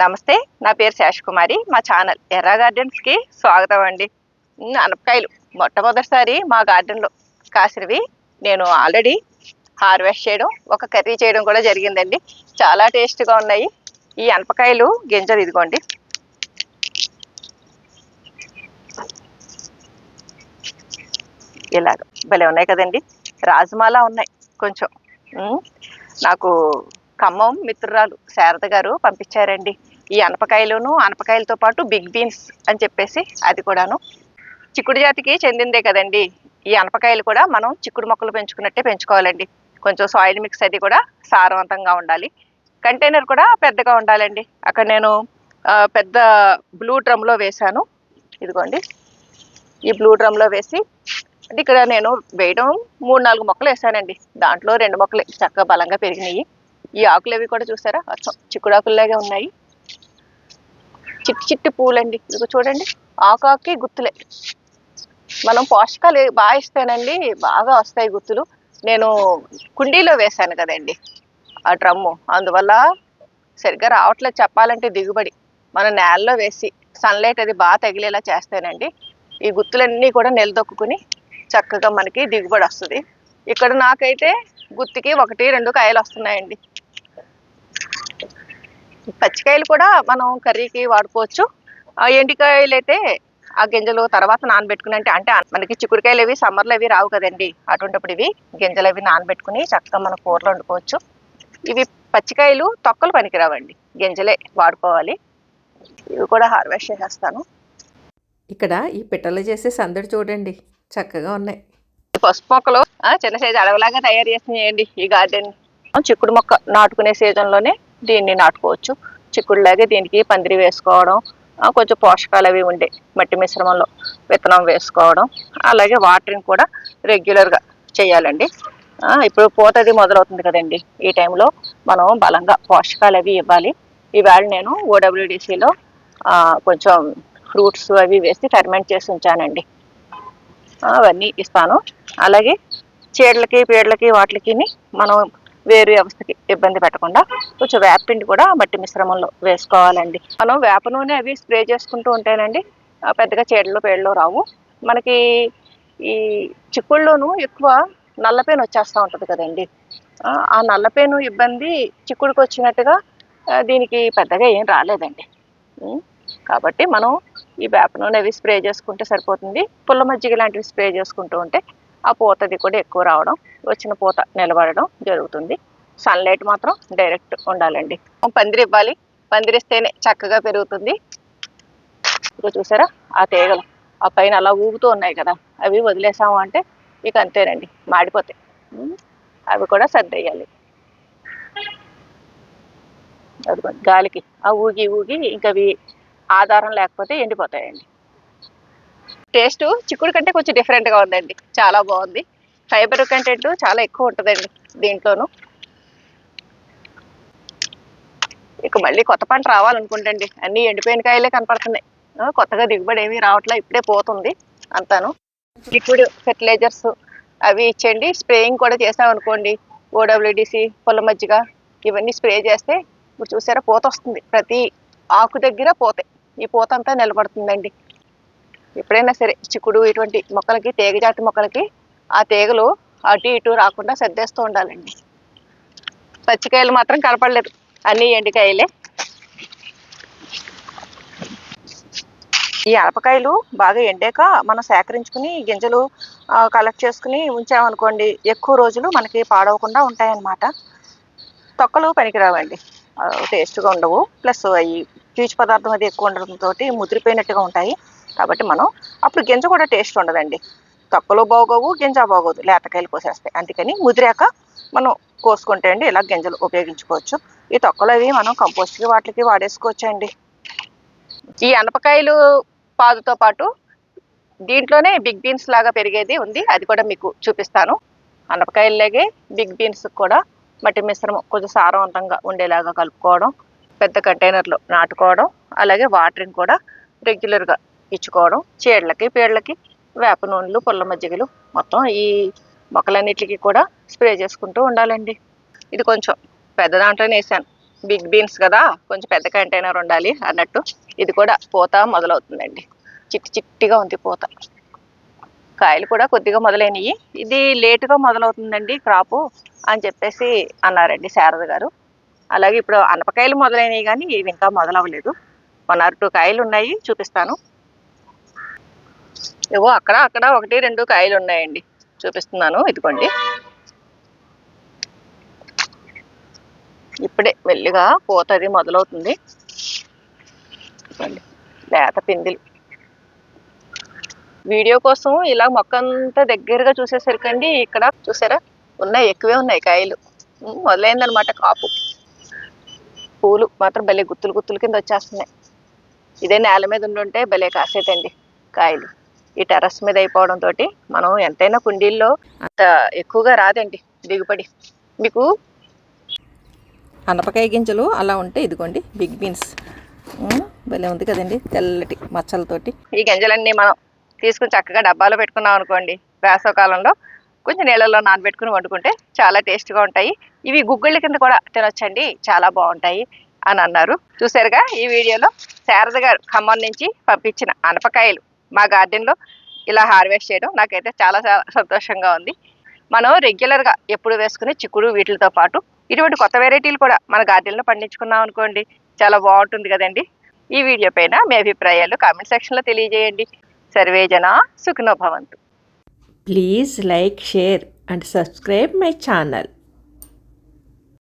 నమస్తే నా పేరు శేషకుమారి మా ఛానల్ ఎర్ర గార్డెన్స్కి స్వాగతం అండి. అనపకాయలు మొట్టమొదటిసారి మా గార్డెన్లో కాసినవి. నేను ఆల్రెడీ హార్వెస్ట్ చేయడం ఒక కర్రీ చేయడం కూడా జరిగిందండి. చాలా టేస్ట్గా ఉన్నాయి. ఈ అనపకాయలు గింజలు ఇదిగోండి. ఇలాగ భలే ఉన్నాయి కదండి. రాజమాలా ఉన్నాయి కొంచెం. నాకు ఖమ్మం మిత్రురాలు శారద గారు పంపించారండి. ఈ అనపకాయలును అనపకాయలతో పాటు బిగ్ బీన్స్ అని చెప్పేసి అది కూడాను. చిక్కుడు జాతికి చెందిందే కదండి. ఈ అనపకాయలు కూడా మనం చిక్కుడు మొక్కలు పెంచుకున్నట్టే పెంచుకోవాలండి. కొంచెం సాయిల్ మిక్స్ అది కూడా సారవంతంగా ఉండాలి. కంటైనర్ కూడా పెద్దగా ఉండాలండి. అక్కడ నేను పెద్ద బ్లూ డ్రమ్లో వేశాను. ఇదిగోండి. ఈ బ్లూ డ్రమ్లో వేసి అంటే ఇక్కడ నేను వేయడం మూడు నాలుగు మొక్కలు వేసానండి. దాంట్లో రెండు మొక్కలు చక్కగా బలంగా పెరిగినాయి. ఈ ఆకులు అవి కూడా చూసారా? చిక్కుడు ఆకుల్లాగే ఉన్నాయి. చిట్టి చిట్టి పూలండి. ఇదిగో చూడండి. ఆకాకి గుత్తులే. మనం పోషకాలు బాగా ఇస్తానండి బాగా వస్తాయి గుత్తులు. నేను కుండీలో వేశాను కదండి ఆ డ్రమ్ము. అందువల్ల సరిగ్గా రావట్లేదు చెప్పాలంటే దిగుబడి. మనం నేలలో వేసి సన్లైట్ అది బాగా తగిలేలా చేస్తానండి ఈ గుత్తులన్నీ కూడా నిలదొక్కుని చక్కగా మనకి దిగుబడి వస్తుంది. ఇక్కడ నాకైతే గుత్తికి ఒకటి రెండు కాయలు వస్తున్నాయండి. పచ్చికాయలు కూడా మనం కర్రీకి వాడుకోవచ్చు. ఆ ఎండికాయలు అయితే ఆ గింజలు తర్వాత నానబెట్టుకుని అంటే అంటే మనకి చిక్కుడుకాయలు అవి సమ్మర్లో అవి రావు కదండి. అటువంటిప్పుడు ఇవి గింజలు అవి నానబెట్టుకుని చక్కగా మన కూరలో వండుకోవచ్చు. ఇవి పచ్చికాయలు తొక్కలు పనికిరావండి. గింజలే వాడుకోవాలి. ఇవి కూడా హార్వెస్ట్ చేసేస్తాను. ఇక్కడ ఈ పిట్టలు చేసే సందడి చూడండి. చక్కగా ఉన్నాయి. పసుపు మొక్కలు చిన్న సైజు అడవిలాగా తయారు చేసినాయండి ఈ గార్డెన్. చిక్కుడు మొక్క నాటుకునే సీజన్లోనే దీన్ని నాటుకోవచ్చు. చిక్కుడులాగే దీనికి పందిరి వేసుకోవడం కొంచెం పోషకాలు అవి ఉండే మట్టి మిశ్రమంలో విత్తనం వేసుకోవడం అలాగే వాటరింగ్ కూడా రెగ్యులర్గా చేయాలండి. ఇప్పుడు పోతది మొదలవుతుంది కదండి. ఈ టైంలో మనం బలంగా పోషకాలు అవి ఇవ్వాలి. ఈవేళ నేను ఓడబ్ల్యూడిసిలో కొంచెం ఫ్రూట్స్ అవి వేసి ఫెర్మెంట్ చేసి ఉంచానండి. అవన్నీ ఇస్తాను. అలాగే చీడలకి పీడలకి వాటికి మనం వేరు వ్యవస్థకి ఇబ్బంది పెట్టకుండా కొంచెం వేపపిండి కూడా మట్టి మిశ్రమంలో వేసుకోవాలండి. మనం వేప నూనె అవి స్ప్రే చేసుకుంటూ ఉంటేనండి పెద్దగా చేడలు పేడలో రావు. మనకి ఈ చిక్కుళ్ళలోనూ ఎక్కువ నల్లపేను వచ్చేస్తూ ఉంటుంది కదండి. ఆ, నల్లపేను ఇబ్బంది చిక్కుడుకి వచ్చినట్టుగా దీనికి పెద్దగా ఏం రాలేదండి. కాబట్టి మనం ఈ వేప నూనె అవి స్ప్రే చేసుకుంటే సరిపోతుంది. పుల్ల మజ్జిగ లాంటివి స్ప్రే చేసుకుంటూ ఉంటే ఆ పూతది కూడా ఎక్కువ రావడం వచ్చిన పూత నిలబడడం జరుగుతుంది. సన్లైట్ మాత్రం డైరెక్ట్ ఉండాలండి. పందిరి ఇవ్వాలి. పందిరిస్తేనే చక్కగా పెరుగుతుంది. ఇప్పుడు చూసారా? ఆ తీగలు ఆ పైన అలా ఊగుతూ ఉన్నాయి కదా. అవి వదిలేసాము అంటే ఇక అంతేనండి. మాడిపోతాయి. అవి కూడా సర్దేయాలి. అది గాలికి ఆ ఊగి ఊగి ఇంకవి ఆధారం లేకపోతే ఎండిపోతాయండి. టేస్ట్ చిక్కుడు కంటే కొంచెం డిఫరెంట్గా ఉందండి. చాలా బాగుంది. ఫైబర్ కంటెంట్ చాలా ఎక్కువ ఉంటుందండి దీంట్లోనూ. ఇక మళ్ళీ కొత్త పంట రావాలనుకుంటండి. అన్నీ ఎండిపోయిన కాయలే కనపడుతున్నాయి. కొత్తగా దిగుబడి ఏమీ రావట్లే ఇప్పుడే పోతుంది అంతాను. లిక్విడ్ ఫెర్టిలైజర్స్ అవి ఇచ్చేయండి. స్ప్రేయింగ్ కూడా చేసామనుకోండి. ఓడబ్ల్యూడిసి పొల మజ్జిగ ఇవన్నీ స్ప్రే చేస్తే ఇప్పుడు చూసారా పూత వస్తుంది ప్రతి ఆకు దగ్గర పోతే ఈ పూత అంతా నిలబడుతుందండి. ఎప్పుడైనా సరే చిక్కుడు ఇటువంటి మొక్కలకి తీగ జాతి మొక్కలకి ఆ తీగలు అటు ఇటు రాకుండా సర్దేస్తూ ఉండాలండి. పచ్చికాయలు మాత్రం కనపడలేదు. అన్ని ఎండికాయలే ఈ అరపకాయలు బాగా ఎండాక మనం సేకరించుకుని గింజలు కలెక్ట్ చేసుకుని ఉంచామనుకోండి ఎక్కువ రోజులు మనకి పాడవకుండా ఉంటాయన్నమాట. తొక్కలు పనికిరావండి. టేస్ట్గా ఉండవు. ప్లస్ అవి పీచు పదార్థం అది ఎక్కువ ఉండడంతో ముదిరిపోయినట్టుగా ఉంటాయి. కాబట్టి మనం అప్పుడు గింజ కూడా టేస్ట్ ఉండదండి. తొక్కలు బాగోవు గింజ బాగోదు. లేతకాయలు కోసేస్తాయి. అందుకని ముదిరాక మనం కోసుకుంటే అండి ఇలా గింజలు ఉపయోగించుకోవచ్చు. ఈ తొక్కలు అవి మనం కంపోస్ట్కి వాటికి వాడేసుకోవచ్చు అండి ఈ అనపకాయలు పాదుతో పాటు దీంట్లోనే బిగ్ బీన్స్ లాగా పెరిగేది ఉంది. అది కూడా మీకు చూపిస్తాను. అనపకాయల్లాగే బిగ్ బీన్స్ కూడా మట్టి మిశ్రమం కొంచెం సారవంతంగా ఉండేలాగా కలుపుకోవడం పెద్ద కంటైనర్లో నాటుకోవడం అలాగే వాటరింగ్ కూడా రెగ్యులర్గా ఇచ్చుకోవడం చీడలకి పీడలకి వేప నూనెలు పుల్ల మజ్జిగలు మొత్తం ఈ మొక్కలన్నిటికి కూడా స్ప్రే చేసుకుంటూ ఉండాలండి. ఇది కొంచెం పెద్ద దాంట్లోనే వేసాను. బిగ్ బీన్స్ కదా కొంచెం పెద్ద కంటైనర్ ఉండాలి అన్నట్టు ఇది కూడా పూత మొదలవుతుందండి. చిట్టి చిట్టిగా ఉంది పూత. కాయలు కూడా కొద్దిగా మొదలైనవి ఇది లేటుగా మొదలవుతుందండి క్రాపు అని చెప్పేసి అన్నారండి శారద గారు. అలాగే ఇప్పుడు అనపకాయలు మొదలైనవి కానీ ఇవి ఇంకా మొదలవ్వలేదు. వన్ ఆర్ టూ కాయలు ఉన్నాయి చూపిస్తాను. ఏవో అక్కడ అక్కడ ఒకటి రెండు కాయలు ఉన్నాయండి. చూపిస్తున్నాను ఇదిగోండి. ఇప్పుడే మెల్లిగా పూత అది మొదలవుతుంది లేత పిందిలు. వీడియో కోసం ఇలా మొక్క అంతా దగ్గరగా చూసేసరికండి ఇక్కడ చూసారా? ఉన్నాయి ఎక్కువే ఉన్నాయి కాయలు. మొదలైందనమాట కాపు. పూలు మాత్రం భలే గుత్తులు గుత్తులు కింద వచ్చేస్తున్నాయి. ఇదే నేల మీద ఉండుంటే భలే కాసేదండి కాయలు. ఈ టెర్రస్ మీద అయిపోవడం తోటి మనం ఎంతైనా కుండీల్లో అంత ఎక్కువగా రాదండి దిగుబడి. మీకు అనపకాయ గింజలు అలా ఉంటే ఇదిగోండి బిగ్ బీన్స్. భలే ఉంది కదండి తెల్లటి మచ్చలతోటి. ఈ గింజలన్నీ మనం తీసుకుని చక్కగా డబ్బాలో పెట్టుకున్నాం అనుకోండి వేసవకాలంలో కొంచెం నీళ్ళల్లో నానబెట్టుకుని వండుకుంటే చాలా టేస్ట్గా ఉంటాయి. ఇవి గుగ్గుళ్ళ కింద కూడా తినొచ్చండి చాలా బాగుంటాయి అని అన్నారు. చూసారుగా ఈ వీడియోలో శారద గారు ఖమ్మం నుంచి పంపించిన అనపకాయలు మా గార్డెన్లో ఇలా హార్వెస్ట్ చేయడం నాకైతే చాలా సంతోషంగా ఉంది. మనం రెగ్యులర్గా ఎప్పుడు వేసుకునే చిక్కుడు వీటితో పాటు ఇటువంటి కొత్త వెరైటీలు కూడా మన గార్డెన్లో పండించుకున్నాం అనుకోండి చాలా బాగుంటుంది కదండి. ఈ వీడియో పైన మీ అభిప్రాయాలు కామెంట్ సెక్షన్లో తెలియజేయండి. సర్వే జన సుఖనోభవంతు please like share and subscribe my channel